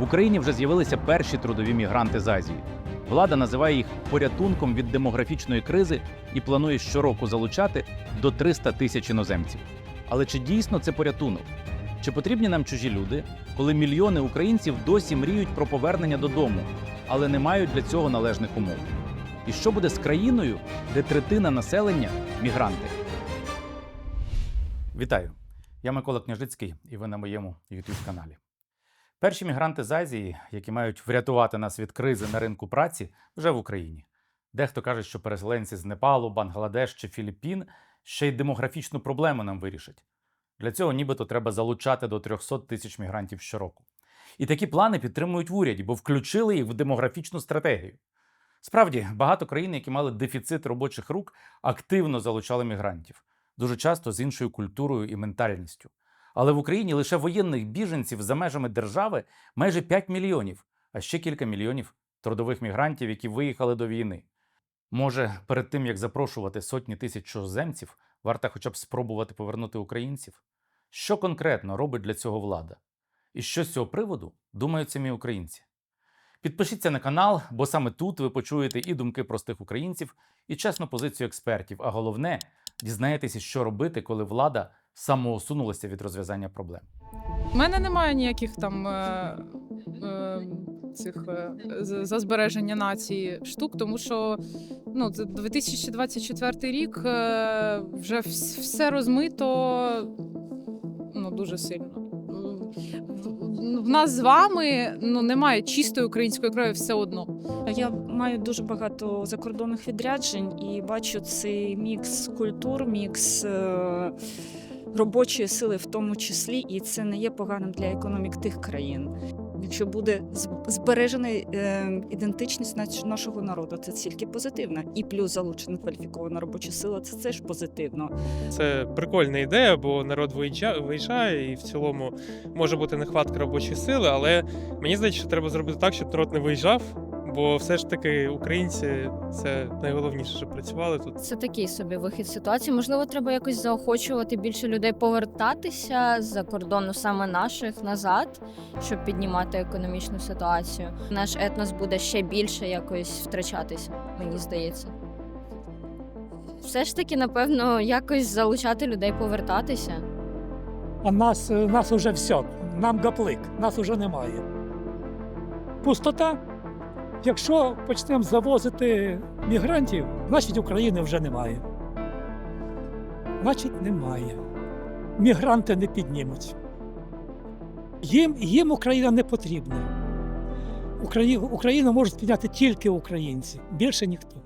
В Україні вже з'явилися перші трудові мігранти з Азії. Влада називає їх порятунком від демографічної кризи і планує щороку залучати до 300 тисяч іноземців. Але чи дійсно це порятунок? Чи потрібні нам чужі люди, коли мільйони українців досі мріють про повернення додому, але не мають для цього належних умов? І що буде з країною, де третина населення мігранти? Вітаю! Я Микола Княжицький, і ви на моєму youtube каналі. Перші мігранти з Азії, які мають врятувати нас від кризи на ринку праці, вже в Україні. Дехто каже, що переселенці з Непалу, Бангладеш чи Філіппін ще й демографічну проблему нам вирішать. Для цього нібито треба залучати до 300 тисяч мігрантів щороку. І такі плани підтримують в уряді, бо включили їх в демографічну стратегію. Справді, багато країн, які мали дефіцит робочих рук, активно залучали мігрантів, дуже часто з іншою культурою і ментальністю. Але в Україні лише воєнних біженців за межами держави майже 5 мільйонів, а ще кілька мільйонів трудових мігрантів, які виїхали до війни. Може, перед тим як запрошувати сотні тисяч чужоземців, варто хоча б спробувати повернути українців? Що конкретно робить для цього влада? І що з цього приводу думають самі українці? Підпишіться на канал, бо саме тут ви почуєте і думки простих українців, і чесну позицію експертів. А головне, дізнаєтеся, що робити, коли влада самоусунулася від розв'язання проблем. У мене немає ніяких там е, е, цих е, за збереження нації штук, тому що ну, це 2024 рік е, вже все розмито ну, дуже сильно. В- В нас з вами ну, немає чистої української крові все одно. Я маю дуже багато закордонних відряджень і бачу цей мікс культур, мікс е, робочої сили в тому числі, і це не є поганим для економік тих країн. Якщо буде збережена е, ідентичність нашого народу, це тільки позитивно. І плюс залучена кваліфікована робоча сила, це теж позитивно. Це прикольна ідея, бо народ виїжджа- виїжджає, і в цілому може бути нехватка робочої сили, але мені здається, що треба зробити так, щоб народ не виїжджав, бо все ж таки українці це найголовніше, щоб працювали тут. Це такий собі вихід з ситуації. Можливо, треба якось заохочувати більше людей повертатися з-за кордону саме наших назад, щоб піднімати економічну ситуацію. Наш етнос буде ще більше якось втрачатися, мені здається. Все ж таки, напевно, якось залучати людей повертатися. А нас, нас уже все, нам гаплик, нас уже немає. Пустота. Якщо почнемо завозити мігрантів, значить України вже немає. Значить, немає. Мігранти не піднімуть. Їм, їм Україна не потрібна. Україну, Україну можуть підняти тільки українці, більше ніхто.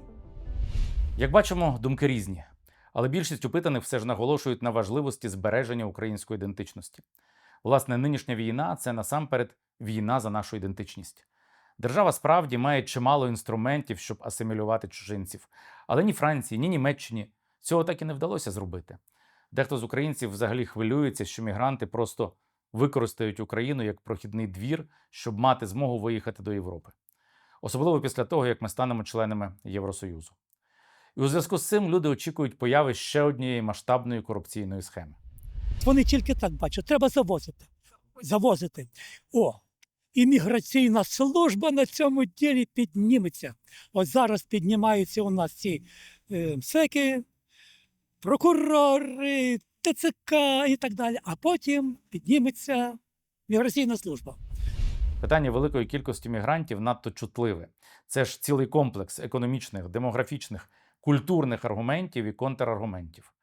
Як бачимо, думки різні. Але більшість опитаних все ж наголошують на важливості збереження української ідентичності. Власне, нинішня війна це насамперед війна за нашу ідентичність. Держава справді має чимало інструментів, щоб асимілювати чужинців. Але ні Франції, ні Німеччині цього так і не вдалося зробити. Дехто з українців взагалі хвилюється, що мігранти просто використають Україну як прохідний двір, щоб мати змогу виїхати до Європи. Особливо після того, як ми станемо членами Євросоюзу. І у зв'язку з цим люди очікують появи ще однієї масштабної корупційної схеми. Вони тільки так бачать. Треба завозити. Завозити. О, імміграційна служба на цьому ділі підніметься. От зараз піднімаються у нас ці е, МСЕКи, прокурори, ТЦК і так далі. А потім підніметься міграційна служба. Питання великої кількості мігрантів надто чутливе. Це ж цілий комплекс економічних, демографічних, культурних аргументів і контраргументів.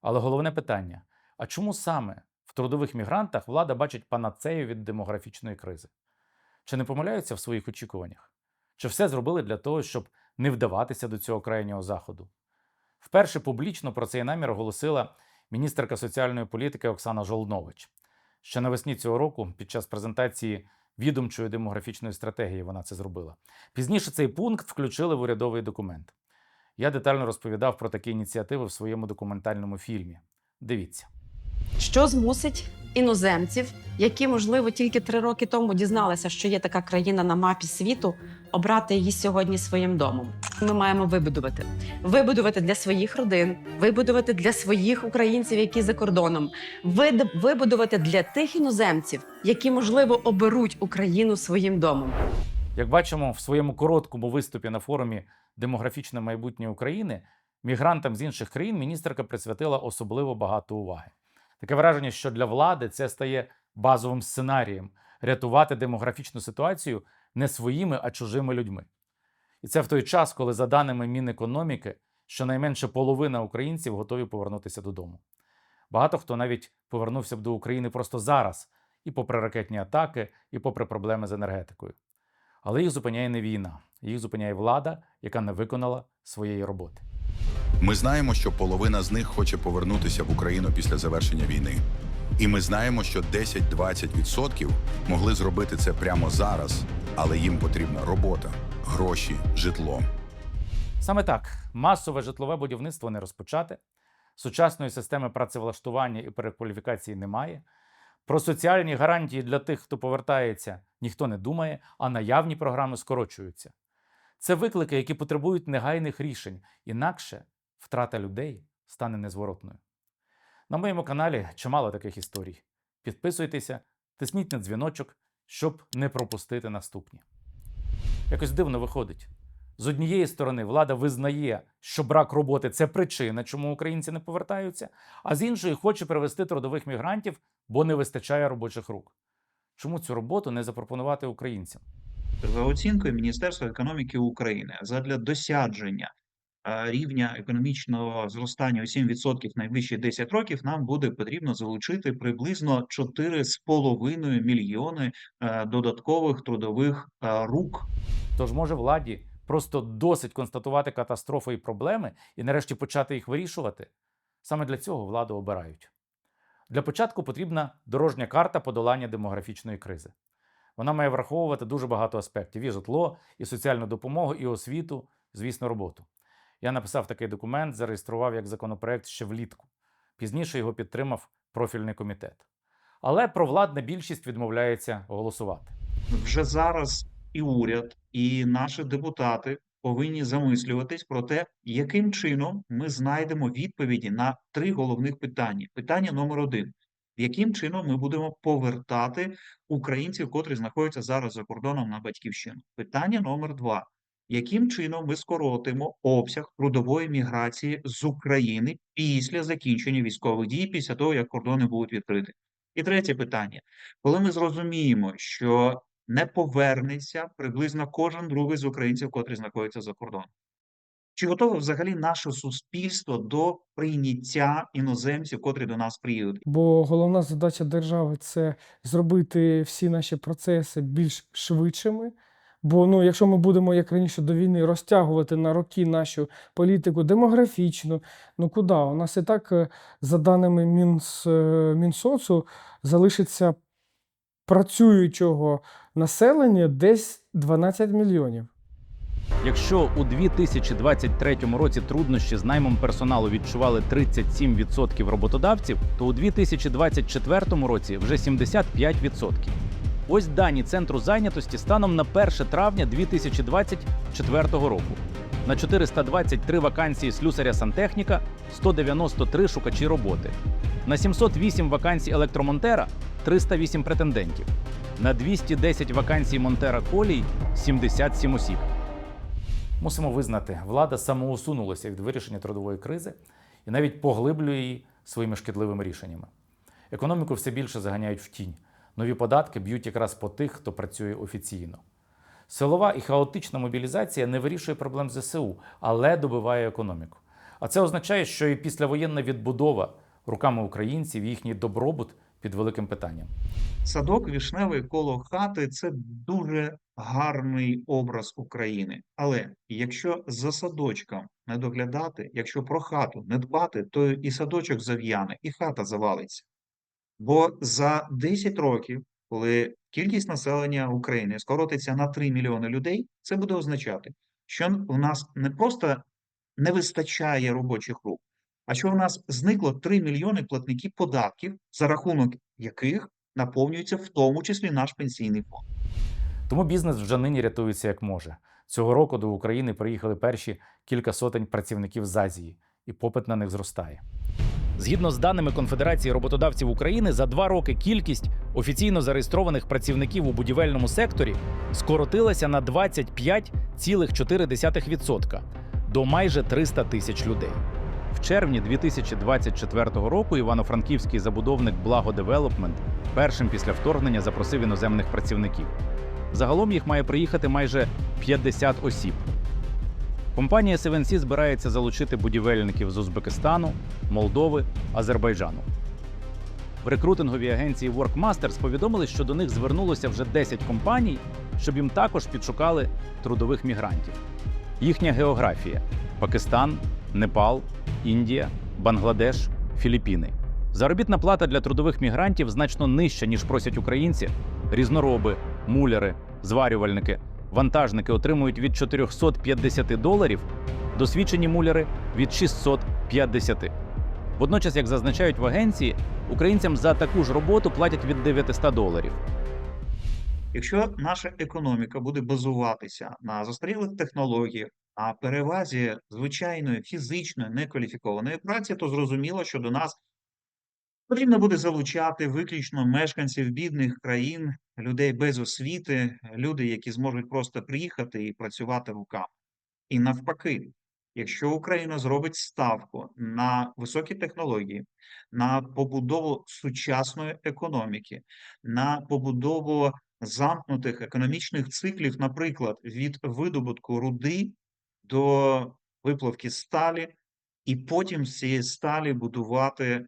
Але головне питання: а чому саме в трудових мігрантах влада бачить панацею від демографічної кризи? Чи не помиляються в своїх очікуваннях? Чи все зробили для того, щоб не вдаватися до цього крайнього заходу? Вперше публічно про цей намір оголосила міністерка соціальної політики Оксана Жолнович. Ще навесні цього року, під час презентації відомчої демографічної стратегії, вона це зробила. Пізніше цей пункт включили в урядовий документ. Я детально розповідав про такі ініціативи в своєму документальному фільмі. Дивіться. Що змусить іноземців, які, можливо, тільки три роки тому дізналися, що є така країна на мапі світу, обрати її сьогодні своїм домом. Ми маємо вибудувати. Вибудувати для своїх родин, вибудувати для своїх українців, які за кордоном, вибудувати для тих іноземців, які можливо оберуть Україну своїм домом. Як бачимо, в своєму короткому виступі на форумі Демографічне майбутнє України мігрантам з інших країн міністерка присвятила особливо багато уваги. Таке враження, що для влади це стає базовим сценарієм рятувати демографічну ситуацію не своїми, а чужими людьми. І це в той час, коли, за даними Мінекономіки, щонайменше половина українців готові повернутися додому. Багато хто навіть повернувся б до України просто зараз, і попри ракетні атаки, і попри проблеми з енергетикою. Але їх зупиняє не війна, їх зупиняє влада, яка не виконала своєї роботи. Ми знаємо, що половина з них хоче повернутися в Україну після завершення війни. І ми знаємо, що 10-20% могли зробити це прямо зараз, але їм потрібна робота, гроші, житло. Саме так масове житлове будівництво не розпочате, сучасної системи працевлаштування і перекваліфікації немає. Про соціальні гарантії для тих, хто повертається, ніхто не думає, а наявні програми скорочуються. Це виклики, які потребують негайних рішень, інакше втрата людей стане незворотною. На моєму каналі чимало таких історій. Підписуйтеся, тисніть на дзвіночок, щоб не пропустити наступні. Якось дивно виходить. З однієї сторони, влада визнає, що брак роботи це причина, чому українці не повертаються, а з іншої хоче привести трудових мігрантів, бо не вистачає робочих рук. Чому цю роботу не запропонувати українцям? За оцінкою Міністерства економіки України, задля досядження рівня економічного зростання у 7% найближчі 10 років, нам буде потрібно залучити приблизно 4,5 мільйони додаткових трудових рук. Тож може владі просто досить констатувати катастрофи і проблеми і нарешті почати їх вирішувати? Саме для цього владу обирають. Для початку потрібна дорожня карта подолання демографічної кризи. Вона має враховувати дуже багато аспектів: і житло, і соціальну допомогу, і освіту, звісно, роботу. Я написав такий документ, зареєстрував як законопроект ще влітку. Пізніше його підтримав профільний комітет. Але провладна більшість відмовляється голосувати. Вже зараз і уряд, і наші депутати повинні замислюватись про те, яким чином ми знайдемо відповіді на три головних питання. Питання номер один: яким чином ми будемо повертати українців, котрі знаходяться зараз за кордоном на батьківщину? Питання номер два: яким чином ми скоротимо обсяг трудової міграції з України після закінчення військових дій, після того як кордони будуть відкриті? І третє питання: коли ми зрозуміємо, що не повернеться приблизно кожен другий з українців, котрі знаходяться за кордоном. Чи готове взагалі наше суспільство до прийняття іноземців, котрі до нас приїдуть? Бо головна задача держави це зробити всі наші процеси більш швидшими. Бо ну, якщо ми будемо, як раніше до війни, розтягувати на роки нашу політику демографічну, ну куди? У нас і так, е, за даними Мінс, е, Мінсоцу, залишиться працюючого населення десь 12 мільйонів. Якщо у 2023 році труднощі з наймом персоналу відчували 37% роботодавців, то у 2024 році вже 75%. Ось дані центру зайнятості станом на 1 травня 2024 року. На 423 вакансії слюсаря сантехніка 193 шукачі роботи. На 708 вакансій електромонтера 308 претендентів. На 210 вакансій монтера колій 77 осіб. Мусимо визнати, влада самоусунулася від вирішення трудової кризи і навіть поглиблює її своїми шкідливими рішеннями. Економіку все більше заганяють в тінь. Нові податки б'ють якраз по тих, хто працює офіційно. Силова і хаотична мобілізація не вирішує проблем ЗСУ, але добиває економіку. А це означає, що і післявоєнна відбудова руками українців їхній добробут під великим питанням. Садок вішневий коло хати це дуже гарний образ України. Але якщо за садочком не доглядати, якщо про хату не дбати, то і садочок зав'яне, і хата завалиться. Бо за 10 років, коли кількість населення України скоротиться на 3 мільйони людей, це буде означати, що у нас не просто не вистачає робочих рук, а що у нас зникло 3 мільйони платників податків, за рахунок яких наповнюється в тому числі наш пенсійний фонд. Тому бізнес вже нині рятується як може. Цього року до України приїхали перші кілька сотень працівників з Азії, і попит на них зростає. Згідно з даними Конфедерації роботодавців України, за два роки кількість офіційно зареєстрованих працівників у будівельному секторі скоротилася на 25,4% до майже 300 тисяч людей. В червні 2024 року івано-франківський забудовник Благо Девелопмент першим після вторгнення запросив іноземних працівників. Загалом їх має приїхати майже 50 осіб. Компанія SevenC збирається залучити будівельників з Узбекистану, Молдови, Азербайджану. В рекрутинговій агенції WorkMasters повідомили, що до них звернулося вже 10 компаній, щоб їм також підшукали трудових мігрантів. Їхня географія: Пакистан, Непал, Індія, Бангладеш, Філіппіни. Заробітна плата для трудових мігрантів значно нижча, ніж просять українці. Різнороби, муляри, зварювальники, вантажники отримують від 450 доларів, досвідчені муляри від 650. Водночас, як зазначають в агенції, українцям за таку ж роботу платять від 900 доларів. Якщо наша економіка буде базуватися на застарілих технологіях, на перевазі звичайної фізичної некваліфікованої праці, то зрозуміло, що до нас потрібно буде залучати виключно мешканців бідних країн, людей без освіти, люди, які зможуть просто приїхати і працювати руками. І навпаки, якщо Україна зробить ставку на високі технології, на побудову сучасної економіки, на побудову замкнутих економічних циклів, наприклад, від видобутку руди до виплавки сталі, і потім з цієї сталі будувати,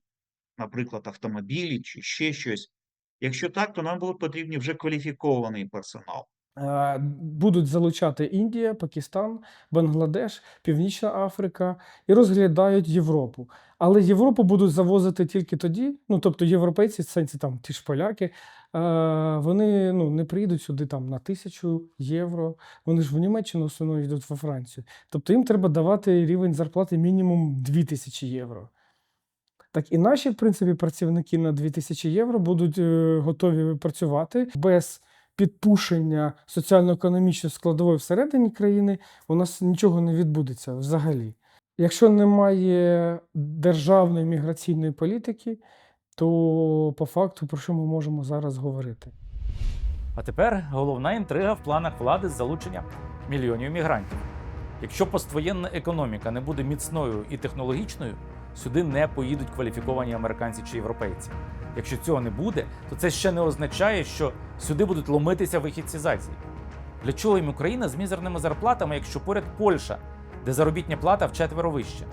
наприклад, автомобілі чи ще щось. Якщо так, то нам було потрібні вже кваліфікований персонал. Е, Будуть залучати Індія, Пакистан, Бангладеш, Північна Африка і розглядають Європу. Але Європу будуть завозити тільки тоді, ну тобто європейці, сенсі там ті ж поляки, е, вони ну, не приїдуть сюди там на тисячу євро. Вони ж в Німеччину в основному йдуть во Францію. Тобто їм треба давати рівень зарплати мінімум 2000 євро. Так і наші, в принципі, працівники на 2000 євро будуть е, готові працювати без підпушення соціально-економічної складової всередині країни, у нас нічого не відбудеться взагалі. Якщо немає державної міграційної політики, то по факту про що ми можемо зараз говорити? А тепер головна інтрига в планах влади з залучення мільйонів мігрантів. Якщо поствоєнна економіка не буде міцною і технологічною, сюди не поїдуть кваліфіковані американці чи європейці. Якщо цього не буде, то це ще не означає, що сюди будуть ломитися вихідці з Азії. Для чого їм Україна з мізерними зарплатами, якщо поряд Польща, де заробітня плата вчетверо вища?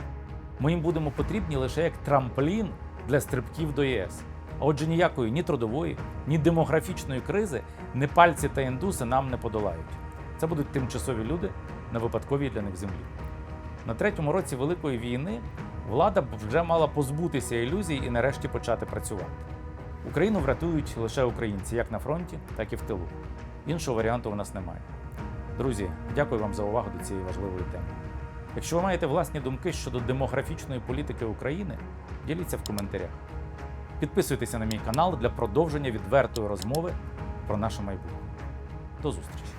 Ми їм будемо потрібні лише як трамплін для стрибків до ЄС. А отже, ніякої ні трудової, ні демографічної кризи непальці та індуси нам не подолають. Це будуть тимчасові люди на випадковій для них землі. На третьому році Великої війни влада б вже мала позбутися ілюзій і нарешті почати працювати. Україну врятують лише українці, як на фронті, так і в тилу. Іншого варіанту у нас немає. Друзі, дякую вам за увагу до цієї важливої теми. Якщо ви маєте власні думки щодо демографічної політики України, діліться в коментарях. Підписуйтеся на мій канал для продовження відвертої розмови про наше майбутнє. До зустрічі!